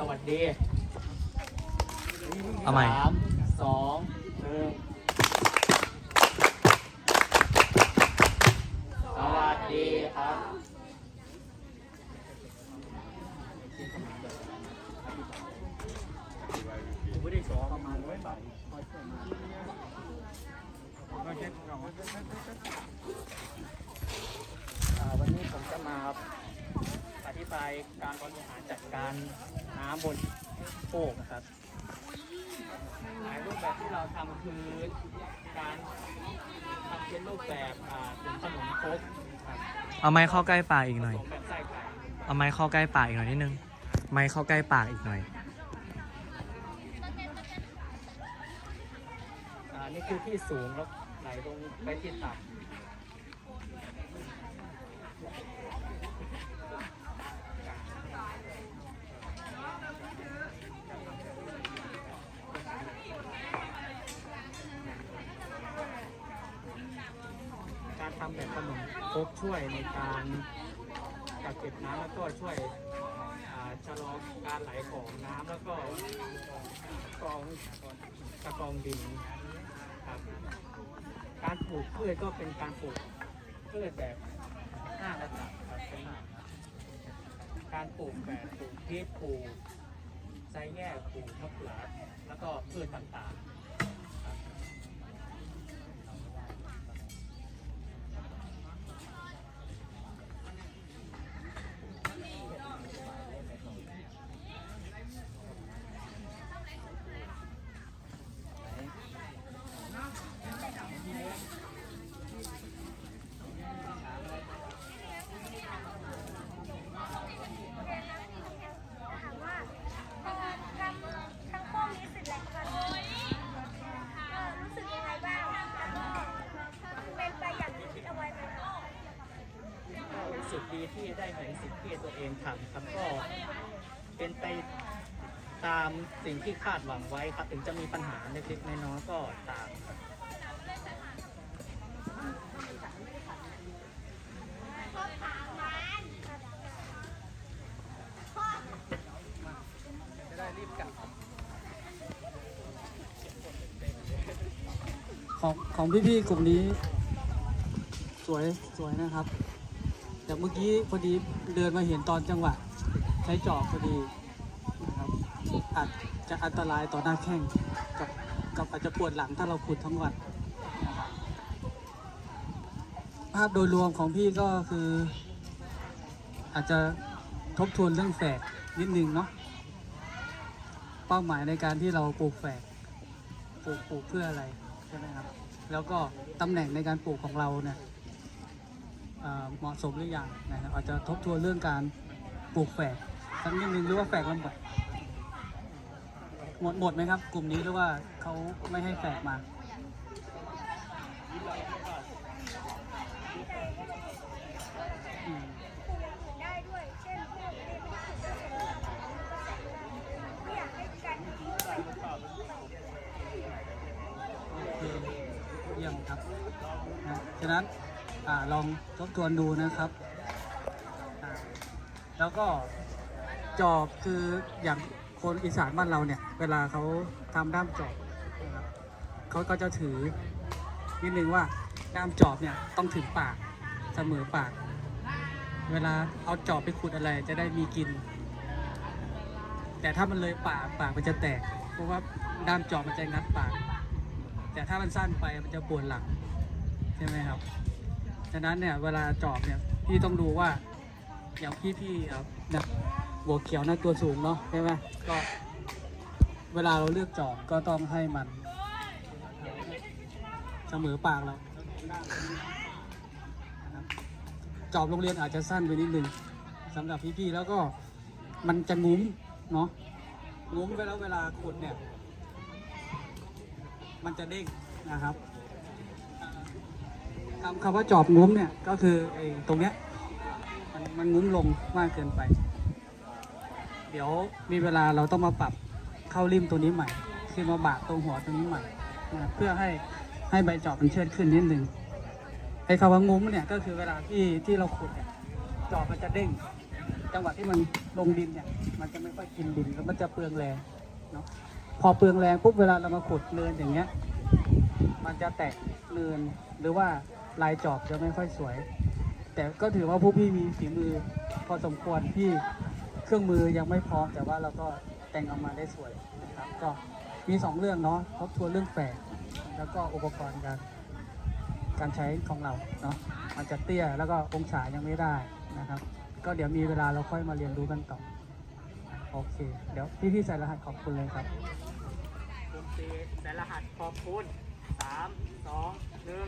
สวัสดีเอาใหม่ สามสองหนึ่งสวัสดีครับผมไม่ได้สอนประมาณร้อยบาทอ่าวันนี้ผมจะมาอ ธิบายการบริหารจัดการน้ำบนโป่งนะครับหลายรูปแบบที่เราทำคือการทำเป็นรูปแบบอ่าเป็นขนมครกครับเอาไม้เข้าใกล้ปากอีกหน่อยผสมแบบไส้ไก่เอาไม้เข้าใกล้ปากอีกหน่อยนิดนึง ไม้เข้าใกล้ปากอีกหน่อย อ่านี่คือที่สูงแล้วไหลลงไปที่ต่ำ แบบขนมครกช่วยในการกักเก็บน้ำแล้วก็ช่วยชะลอการไหลของน้ำแล้วก็กองกระกรองดินครับการปลูกพืชก็เป็นการปลูกพืชแบบห้าระดับครับเป็นการปลูกแบบปลูกพริกปลูกไซแง่ปลูกมะเขือแล้วก็พืชต่างๆ ถามว่าพอทำทั้งพวกนี้เสร็จแล้วค่ะเออรู้สึกยังไงบ้างแล้วก็เป็นไปอย่างที่คิดเอาไว้ไหมคะ ก็รู้ สึกดีที่ได้เห็นสิ่งที่ตัวเองทำครับก็เป็นไปตามสิ่งที่คาดหวังไว้ครับ ถึงจะมีปัญหาเล็กๆน้อยๆก็ตามครับของของพี่ๆกลุ่มนี้ สวยสวยนะครับ แต่เมื่อกี้พอดีเดินมาเห็นตอนจังหวะใช้จอบพอดีนะครับอาจจะอันตรายต่อหน้าแข้งกับกับอาจจะปวดหลังถ้าเราขุดทั้งวันภาพโดยรวมของพี่ก็คือ อาจจะทบทวนเรื่องแฝกนิดนึงเนาะเป้าหมายในการที่เราปลูกแฝกปลูกปลูกเพื่ออะไรใช่ไหมครับ แล้วก็ตำแหน่งในการปลูกของเราเนี่ย เหมาะสมหรือยังนะครับอาจจะทบทวนเรื่องการปลูกแฝกสักนิดนึงหรือว่าแฝกลำบากหมดหมดไหมครับ กลุ่มนี้หรือว่าเขาไม่ให้แฝกมาได้ด้วยเช่นอยากให้การยิงไปโอเคเยี่ยมครับนะฉะนั้น อาลองทบทวนดูนะครับอ่าแล้วก็จอบคืออย่างคนอีสานบ้านเราเนี่ย เวลาเขาทำด้ามจอบนะครับเขาก็จะถือนิดนึงว่าด้ามจอบเนี่ยต้องถึงปากเสมอปาก เวลาเอาจอบไปขุดอะไรจะได้มีกิน แต่ถ้ามันเลยปากปากมันจะแตก เพราะว่าด้ามจอบมันจะงัดปาก แต่ถ้ามันสั้นไปมันจะปวดหลังใช่ไหมครับ ฉะนั้นเนี่ยเวลาจอบเนี่ยพี่ต้องดูว่าอย่างพี่พี่ครับเนี่ยหัวเขียวนะตัวสูงเนาะใช่ไหมก็เวลาเราเลือกจอบก็ต้องให้มันเสมอปากเราจอบโรงเรียนอาจจะสั้นไปนิดนึงสำหรับพี่ๆแล้วก็มันจะงุ้มเนาะงุ้มไปแล้วเวลาขุดเนี่ย มันจะเด้งนะครับ คำคำว่าจอบงุ้มเนี่ยก็คือไอ้ตรงเนี้ยมันมันงุ้มลงมากเกินไป เดี๋ยวมีเวลาเราต้องมาปรับเข้าริมตัวนี้ใหม่คือมาบากตรงหัวตรงนี้ใหม่นะเพื่อให้ให้ใบจอบมันเชิดขึ้นนิดนึงไอ้คำว่างุ้มเนี่ยก็คือเวลาที่ที่เราขุดเนี่ยจอบมันจะเด้ง จังหวะที่มันลงดินเนี่ยมันจะไม่ค่อยกินดินแล้วมันจะเปลืองแรงเนาะพอเปลืองแรงปุ๊บเวลาเรามาขุดเนินอย่างเงี้ย มันจะแตกเนินหรือว่า ลายจอบจะไม่ค่อยสวย แต่ก็ถือว่าผู้พี่มีฝีมือพอสมควรที่เครื่องมือยังไม่พร้อม แต่ว่าเราก็แต่งออกมาได้สวยนะครับก็มีสองเรื่องเนาะทบทวนเรื่องแฝกแล้วก็อุปกรณ์การการใช้ของเราเนาะมันจะเตี้ยแล้วก็องศายังไม่ได้นะครับ ก็เดี๋ยวมีเวลาเราค่อยมาเรียนรู้กันต่อโอเค เดี๋ยวพี่พี่ๆใส่รหัสขอบคุณเลยครับคุณตีแต่รหัสขอบคุณสามสองหนึ่ง